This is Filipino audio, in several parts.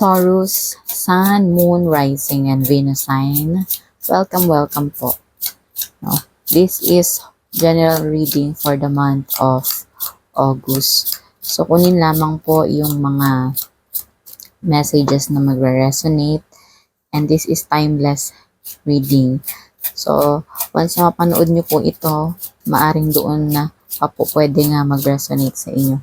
Taurus, Sun, Moon, Rising, and Venus sign. Welcome, welcome po. No, this is general reading for the month of August. So, kunin lamang po yung mga messages na magre-resonate. And this is timeless reading. So, once na mapanood nyo po ito, maaring doon na pa po pwede nga mag-resonate sa inyo.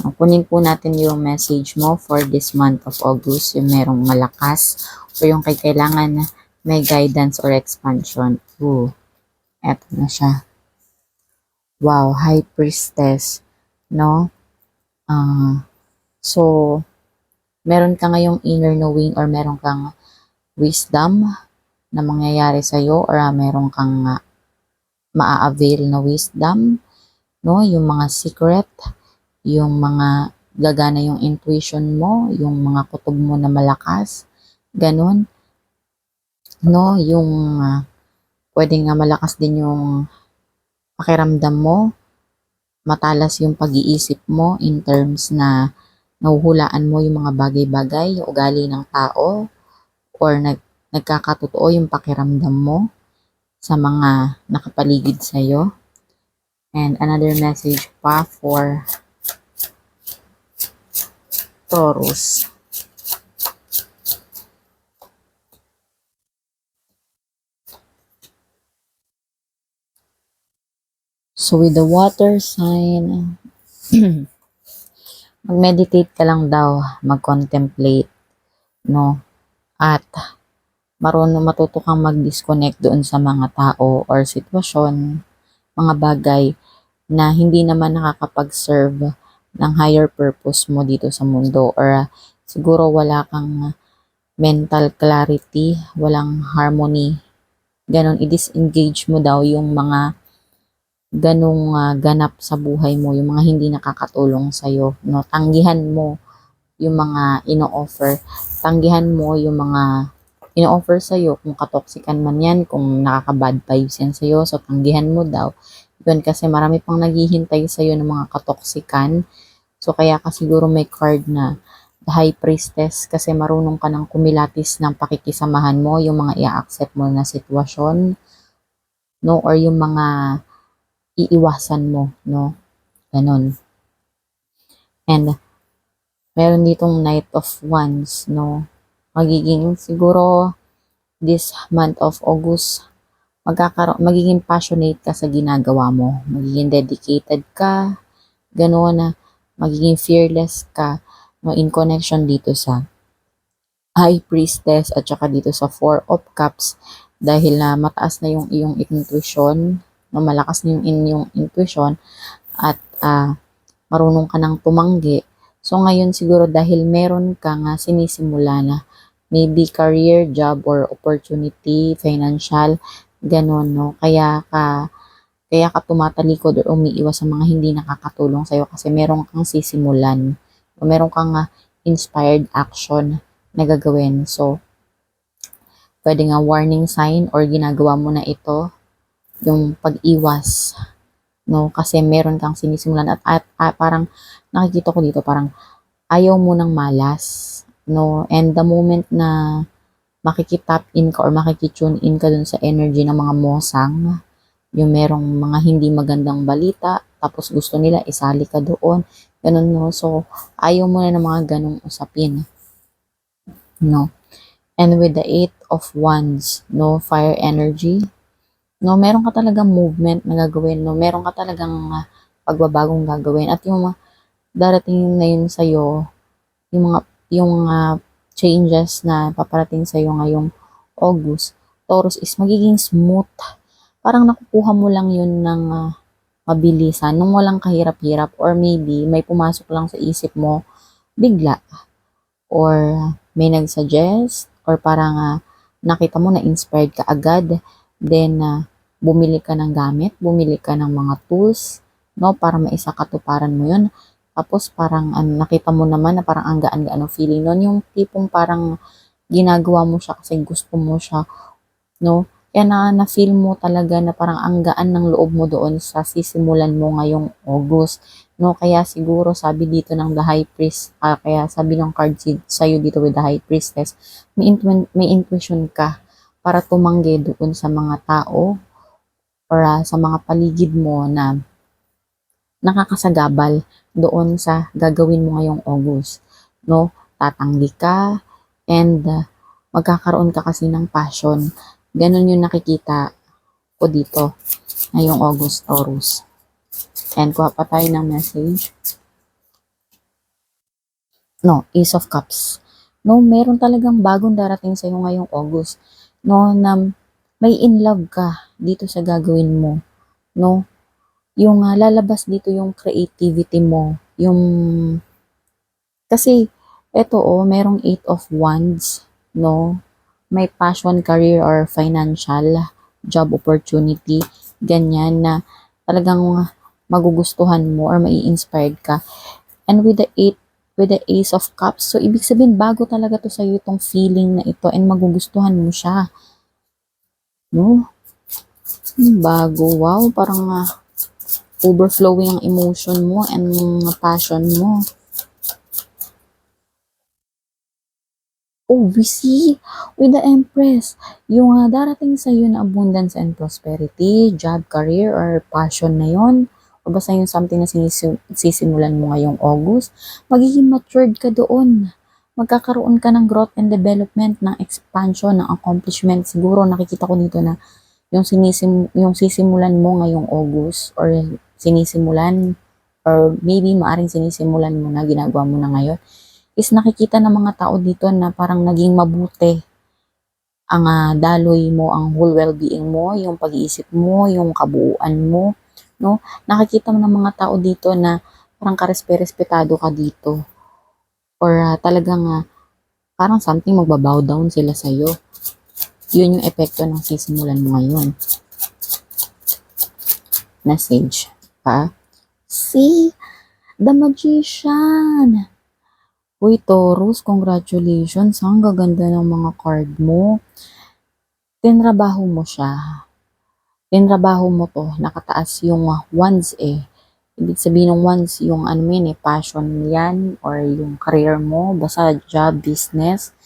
Uh, kunin po natin yung message mo for this month of August, yung merong malakas o yung kay kailangan may guidance or expansion. Ooh, eto na siya. Wow, High Priestess, no? Uh, so, meron ka ngayong inner knowing or meron kang wisdom na mangyayari sa'yo or uh, meron kang uh, maa-avail na wisdom, no? Yung mga secret, yung mga gagana yung intuition mo, yung mga kutob mo na malakas, ganun. No, yung uh, pwede nga malakas din yung pakiramdam mo, matalas yung pag-iisip mo in terms na nahuhulaan mo yung mga bagay-bagay, yung ugali ng tao, or nag, nagkakatotoo yung pakiramdam mo sa mga nakapaligid sa'yo. And another message pa for Taurus. So with the water sign, mag-meditate ka lang daw, mag-contemplate, no? At marunong matuto kang mag-disconnect doon sa mga tao or sitwasyon, mga bagay na hindi naman nakakapag-serve ng higher purpose mo dito sa mundo or uh, siguro wala kang mental clarity, walang harmony. Ganon, i-disengage mo daw yung mga ganong uh, ganap sa buhay mo, yung mga hindi nakakatulong sa'yo. No? Tanggihan mo yung mga ino-offer. Tanggihan mo yung mga ino-offer sa'yo kung katoksikan man yan, kung nakaka-bad vibes yan sa'yo. So, tanggihan mo daw. Yun kasi marami pang naghihintay sa'yo ng mga katoksikan. So, kaya ka siguro may card na the high priestess kasi marunong ka ng kumilatis ng pakikisamahan mo, yung mga i-accept mo na sitwasyon, no? Or yung mga iiwasan mo, no? Ganon. And, meron ditong Knight of Wands, no? Magiging siguro this month of August, magkakaroon, magiging passionate ka sa ginagawa mo. Magiging dedicated ka, gano'n na, magiging fearless ka, no, in connection dito sa High Priestess at saka dito sa Four of Cups dahil na mataas na yung iyong intuition, no, malakas na yung inyong intuition at uh, marunong ka nang tumanggi. So ngayon siguro dahil meron ka nga sinisimula na maybe career, job or opportunity, financial, ganun no. Kaya ka kaya ka tumatalikod or umiiwas sa mga hindi nakakatulong sa'yo kasi meron kang sisimulan o meron kang uh, inspired action na gagawin. So, pwede nga warning sign or ginagawa mo na ito yung pag-iwas no kasi meron kang sinisimulan at, at, at parang nakikita ko dito parang ayaw mo ng malas no and the moment na makikitap in ka or makikitune in ka dun sa energy ng mga mosang. Yung merong mga hindi magandang balita tapos gusto nila isali ka doon. Ganun no? So ayaw mo na ng mga ganong usapin. No? And with the eight of wands no? Fire energy. No, meron ka talagang movement na gagawin, no, meron ka talagang uh, pagbabagong gagawin. At yung darating na yun sa'yo, yung mga, yung uh, changes na paparating sa'yo ngayong August, Taurus is magiging smooth. Parang nakukuha mo lang yun ng uh, mabilisan, nung walang kahirap-hirap or maybe may pumasok lang sa isip mo bigla or may nag-suggest or parang uh, nakita mo na inspired ka agad then uh, bumili ka ng gamit, bumili ka ng mga tools, no, para maisa katuparan mo yun. Tapos parang ano, nakita mo naman na parang ang gaan-gaan ng feeling nun, yung tipong parang ginagawa mo siya kasi gusto mo siya, no, Kaya na, na-feel mo talaga na parang ang gaan ng loob mo doon sa sisimulan mo ngayong August. No, kaya siguro sabi dito ng the high priest, ah, kaya sabi ng card sa'yo dito with the high priestess, may, intui- may intuition ka para tumanggi doon sa mga tao or ah, sa mga paligid mo na nakakasagabal doon sa gagawin mo ngayong August. No, tatanggi ka and ah, magkakaroon ka kasi ng passion. Ganun yung nakikita ko dito ngayong August Taurus. And kuha pa tayo ng message. No, Ace of Cups. No, meron talagang bagong darating sa iyo ngayong August. No, na may in love ka dito sa gagawin mo. No, yung ah, lalabas dito yung creativity mo. Yung, kasi, eto oh, merong Eight of Wands. No, may passion, career, or financial job opportunity. Ganyan na talagang magugustuhan mo or mai-inspired ka. And with the eight, with the ace of cups, so ibig sabihin bago talaga to sa itong feeling na ito and magugustuhan mo siya. No? Hmm, Bago, wow, parang ah, overflowing ang emotion mo and passion mo. Oh, we see with the Empress, yung ah, darating sa iyo abundance and prosperity, job, career, or passion na yon, o basta yung something na sinisi- sisimulan mo ngayong August, magiging matured ka doon. Magkakaroon ka ng growth and development, ng expansion, ng accomplishment. Siguro nakikita ko dito na yung, sinisim, yung sisimulan mo ngayong August or sinisimulan or maybe maaring sinisimulan mo na ginagawa mo na ngayon is nakikita ng mga tao dito na parang naging mabuti ang ah, daloy mo, ang whole well-being mo, yung pag-iisip mo, yung kabuuan mo, no? Nakikita mo ng mga tao dito na parang karespe-respetado ka dito. Or ah, talagang ah, parang something magbabow down sila sa'yo. Yun yung epekto ng sisimulan mo ngayon. Message. Pa? See? The Magician! Uy, Taurus, congratulations. Ang gaganda ng mga card mo. Tinrabaho mo siya. Tinrabaho mo to. Nakataas yung wands eh. Ibig sabihin ng wands, yung ano yun eh, passion yan or yung career mo, basta job, business,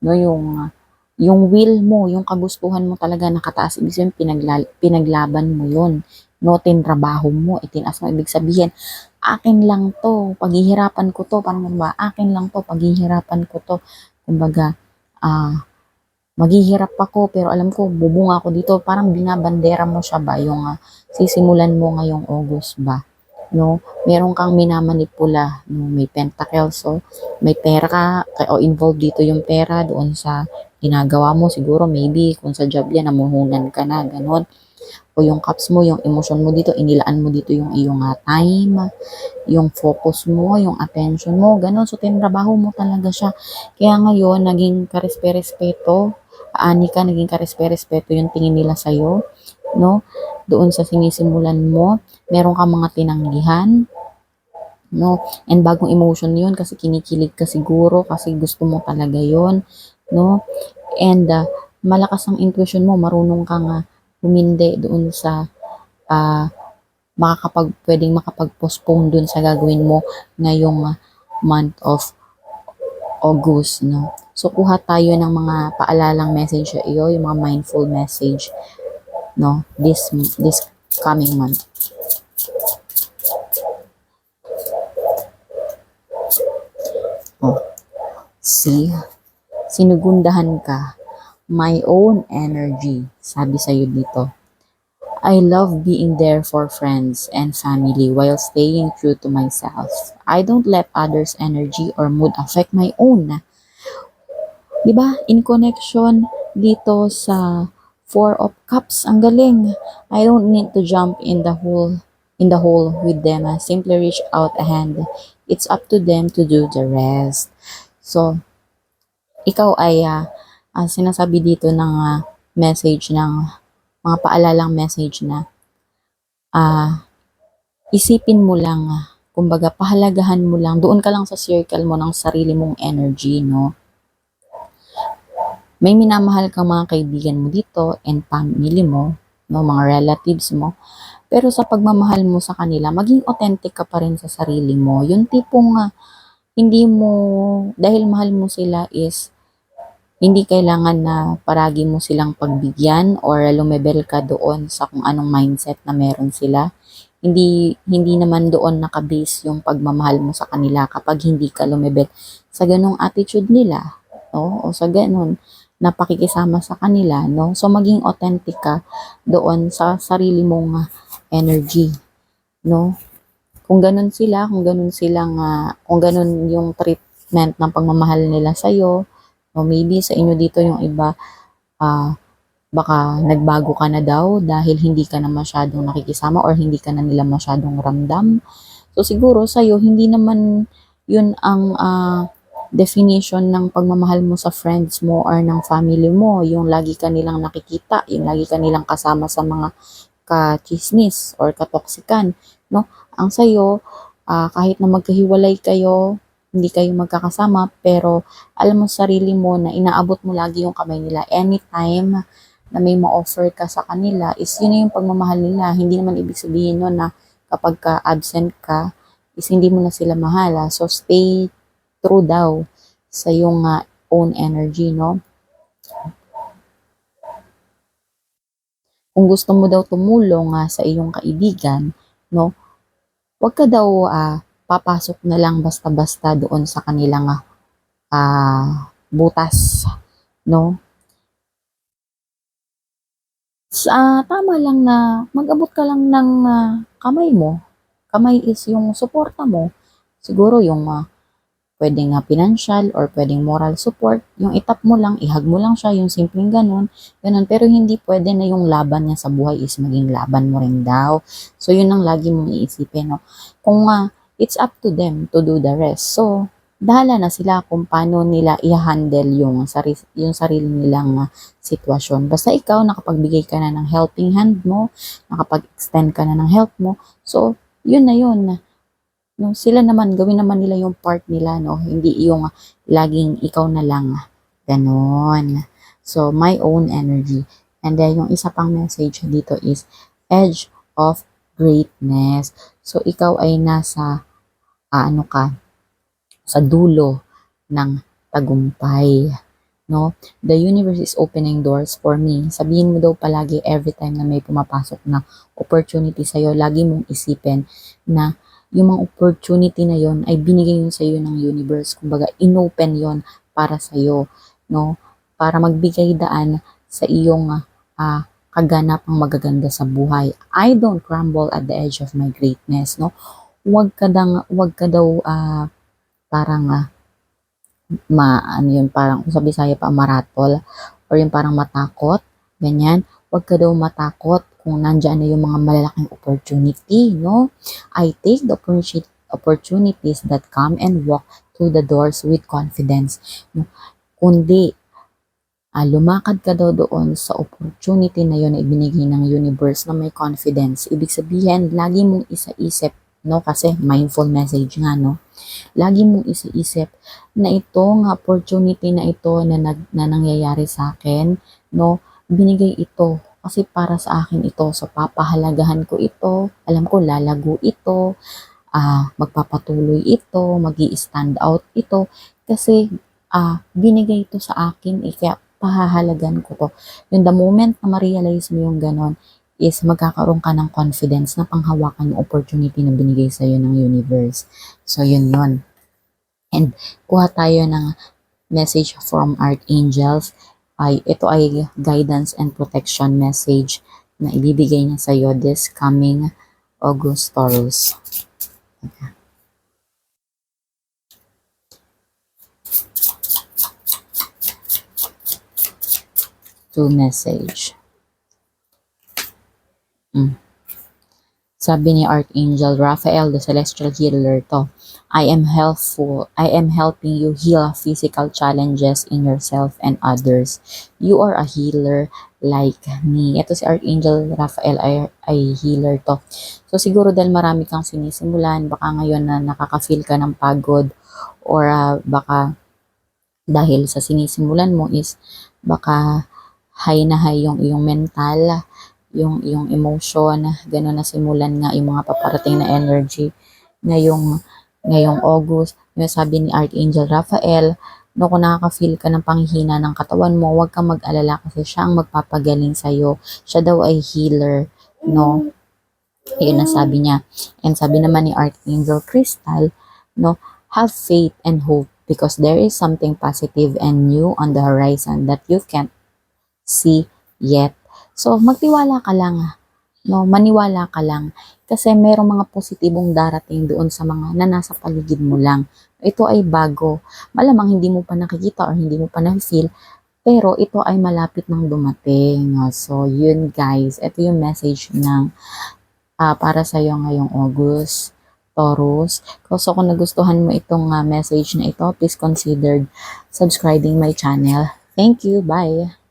no, yung yung will mo, yung kagustuhan mo talaga nakataas. Ibig sabihin, pinagla- pinaglaban mo yun. No, tinrabaho mo, itinaas mo. Ibig sabihin, akin lang to, paghihirapan ko to, parang ba, akin lang to, paghihirapan ko to. Kumbaga, ah, maghihirap ako, pero alam ko, bubunga ako dito, parang binabandera mo siya ba, yung ah, sisimulan mo ngayong August ba, no? Meron kang minamanipula, no? may pentacles, so, may pera ka, o involved dito yung pera doon sa ginagawa mo, siguro maybe, kung sa job yan, namuhunan ka na, ganon o yung cups mo, yung emotion mo dito, inilaan mo dito yung iyong ah, time, yung focus mo, yung attention mo, ganun. So, tinrabaho mo talaga siya. Kaya ngayon, naging karespe-respeto, ani ka, naging karespe-respeto yung tingin nila sa'yo, no? Doon sa sinisimulan mo, meron ka mga tinanggihan, no? And bagong emotion yun kasi kinikilig ka siguro kasi gusto mo talaga yon no? And ah, malakas ang intuition mo, marunong kang ah, humindi doon sa ah, makakapag pwedeng makapag-postpone doon sa gagawin mo ngayong ah, month of August, no? So, kuha tayo ng mga paalalang message sa iyo, yung mga mindful message, no? This, this coming month. Oh, see? Sinugundahan ka. My own energy, sabi sa'yo dito. I love being there for friends and family while staying true to myself. I don't let others' energy or mood affect my own. 'Di ba? In connection dito sa Four of Cups, ang galing. I don't need to jump in the hole in the hole with them. I simply reach out a hand. It's up to them to do the rest. So, ikaw ay ah, ah, sinasabi dito ng ah, message ng mga paalalang message na ah, isipin mo lang, ah, kumbaga pahalagahan mo lang, doon ka lang sa circle mo ng sarili mong energy, no? may minamahal kang mga kaibigan mo dito and family mo, no, mga relatives mo. Pero sa pagmamahal mo sa kanila, maging authentic ka pa rin sa sarili mo. Yung tipong ah, hindi mo, dahil mahal mo sila is, hindi kailangan na paragi mo silang pagbigyan or lumebel ka doon sa kung anong mindset na meron sila. Hindi, hindi naman doon nakabase yung pagmamahal mo sa kanila kapag hindi ka lumebel sa ganong attitude nila. No? O sa ganon na pakikisama sa kanila. No? So, maging authentic ka doon sa sarili mong ah, energy. No? Kung ganun sila, kung ganun silang, ah, kung ganun yung treatment ng pagmamahal nila sa'yo, o maybe sa inyo dito yung iba, ah, baka nagbago ka na daw dahil hindi ka na masyadong nakikisama or hindi ka na nila masyadong ramdam. So siguro sa'yo, hindi naman yun ang ah, definition ng pagmamahal mo sa friends mo or ng family mo. Yung lagi ka nilang nakikita, yung lagi ka nilang kasama sa mga ka-chismis or katoksikan. No? Ang sa'yo, ah, kahit na magkahiwalay kayo, hindi kayo magkakasama, pero alam mo sa sarili mo na inaabot mo lagi yung kamay nila anytime na may ma-offer ka sa kanila is yun yung pagmamahal nila. Hindi naman ibig sabihin nun na kapag ka absent ka is hindi mo na sila mahala. So stay true daw sa yung ah, own energy, no? Kung gusto mo daw tumulong ah, sa iyong kaibigan, no? Huwag ka daw ah, papasok na lang basta-basta doon sa kanilang ah, butas, no? Sa tama lang na mag-abot ka lang ng ah, kamay mo. Kamay is yung suporta mo. Siguro yung ah, pwedeng nga financial or pwedeng moral support. Yung itap mo lang, ihag mo lang siya, yung simpleng ganun. Ganun. Pero hindi pwede na yung laban niya sa buhay is maging laban mo rin daw. So, yun ang lagi mong iisipin, no? Kung ah, it's up to them to do the rest. So, bahala na sila kung paano nila i-handle yung, sari, yung sarili nilang ah, sitwasyon. Basta ikaw, nakapagbigay ka na ng helping hand mo, nakapag-extend ka na ng help mo. So, yun na yun. No, sila naman, gawin naman nila yung part nila, no? Hindi yung laging ikaw na lang. Ganon. So, my own energy. And then, yung isa pang message dito is edge of greatness. So, ikaw ay nasa, ah, ano ka, sa dulo ng tagumpay. No? The universe is opening doors for me. Sabihin mo daw palagi every time na may pumapasok na opportunity sa'yo, lagi mong isipin na yung mga opportunity na yon ay binigay yun sa iyo ng universe. Kumbaga, inopen yon para sa iyo, no? Para magbigay daan sa iyong ah, kaganapang magaganda sa buhay. I don't crumble at the edge of my greatness, no? Huwag ka dang, huwag ka daw ah, parang ah, ma, ano yun, parang sa Bisaya pa, maratol or yung parang matakot, ganyan. Huwag ka daw matakot kung nandyan na yung mga malalaking opportunity, no? I take the opportunities that come and walk through the doors with confidence. No? Kundi, ah, lumakad ka daw doon sa opportunity na yun na ibinigay ng universe na may confidence. Ibig sabihin, lagi mong isa-isip, no? Kasi mindful message nga, no? Lagi mong isa-isip na itong opportunity na ito na, nag, na nangyayari sa akin, no? Binigay ito kasi para sa akin ito. So, papahalagahan ko ito. Alam ko, lalago ito. ah magpapatuloy ito. mag stand out ito. Kasi, ah binigay ito sa akin. Eh, kaya pahahalagan ko to. Yung the moment na ma-realize mo yung ganon, is magkakaroon ka ng confidence na panghawakan yung opportunity na binigay sa iyo ng universe. So, yun yun. And, kuha tayo ng message from archangels ay ito ay guidance and protection message na ibibigay niya sa iyo this coming August Taurus. Okay. To message. Mm. Sabi ni Archangel Raphael, the celestial healer to. I am helpful. I am helping you heal physical challenges in yourself and others. You are a healer like me. Ito si Archangel Raphael ay, ay healer to. So siguro dahil marami kang sinisimulan, baka ngayon na nakaka-feel ka ng pagod or uh, baka dahil sa sinisimulan mo is baka high na high yung iyong mental, yung iyong emotion, gano'n na simulan nga yung mga paparating na energy ngayong ngayong August. Yung sabi ni Archangel Raphael, no, kung nakaka-feel ka ng panghihina ng katawan mo, huwag kang mag-alala kasi siya ang magpapagaling sa'yo. Siya daw ay healer, no? Yun ang sabi niya. And sabi naman ni Archangel Crystal, no, have faith and hope because there is something positive and new on the horizon that you can't see yet. So, magtiwala ka lang, no, maniwala ka lang kasi merong mga positibong darating doon sa mga na nasa paligid mo lang. Ito ay bago. Malamang hindi mo pa nakikita or hindi mo pa na-feel, pero ito ay malapit nang dumating. So, yun guys. Ito yung message ng ah, para sa iyo ngayong August. Taurus. So, kung nagustuhan mo itong ah, message na ito, please consider subscribing my channel. Thank you. Bye.